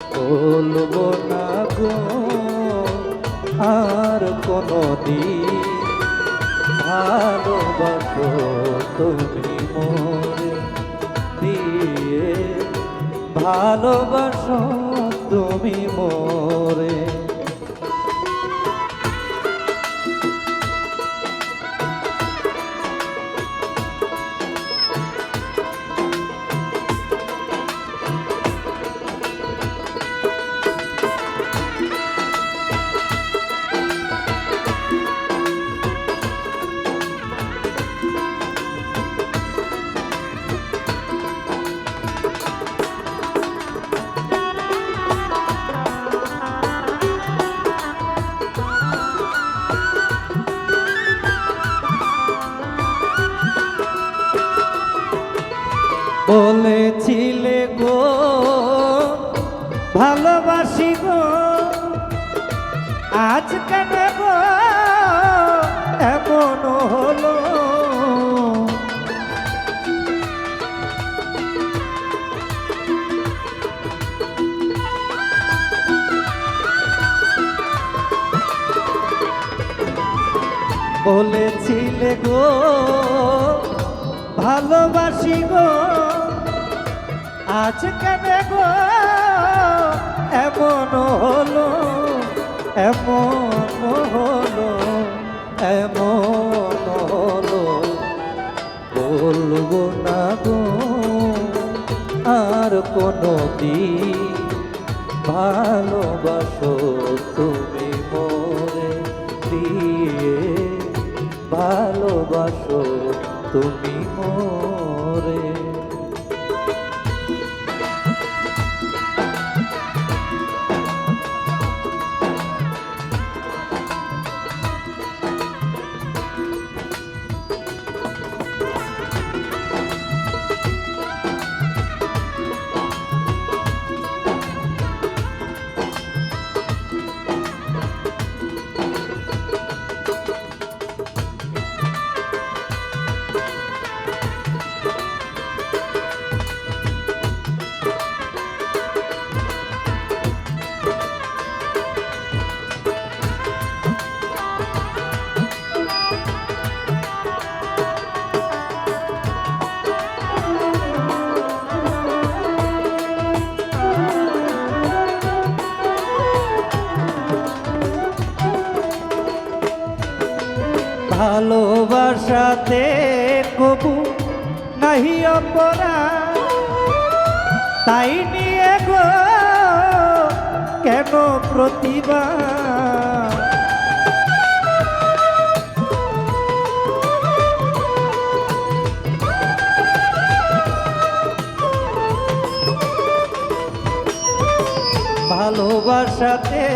বলব না গো আর কোনো দিন ভালোবাসো তুমি মোরে দিয়ে ভালোবাসো। বলেছিলে গো, ভালোবাসি গো। আজ কেন গো? এমন হলো এমন হলো এমন হলো। বলব না গো, আর কোনো দিন ভালোবাসো তুমি। তুমি ভালোবাসাতে কবু নাহি অপরাধ। তাই নিয়ে গো কেন প্রতিভা ভালোবাসাতে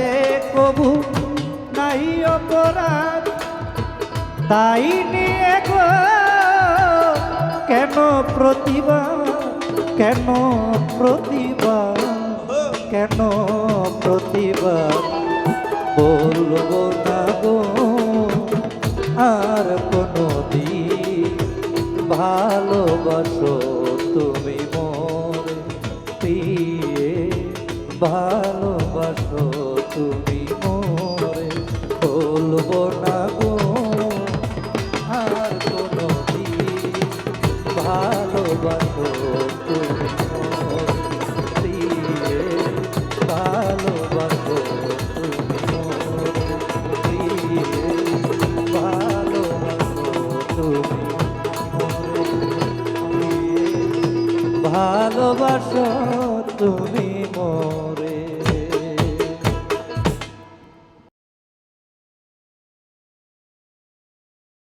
কবু নাই অপরাধ। তাই নিয়ে কেন প্রতিভা কেন প্রতিভা কেন প্রতিভা? বলব না গো, আর কোনো দিন ভালোবাসো তুমি মরে পিয়ে ভালোবাসো তুমি মোরে, বলব না গো ভালোবাসো তুমি।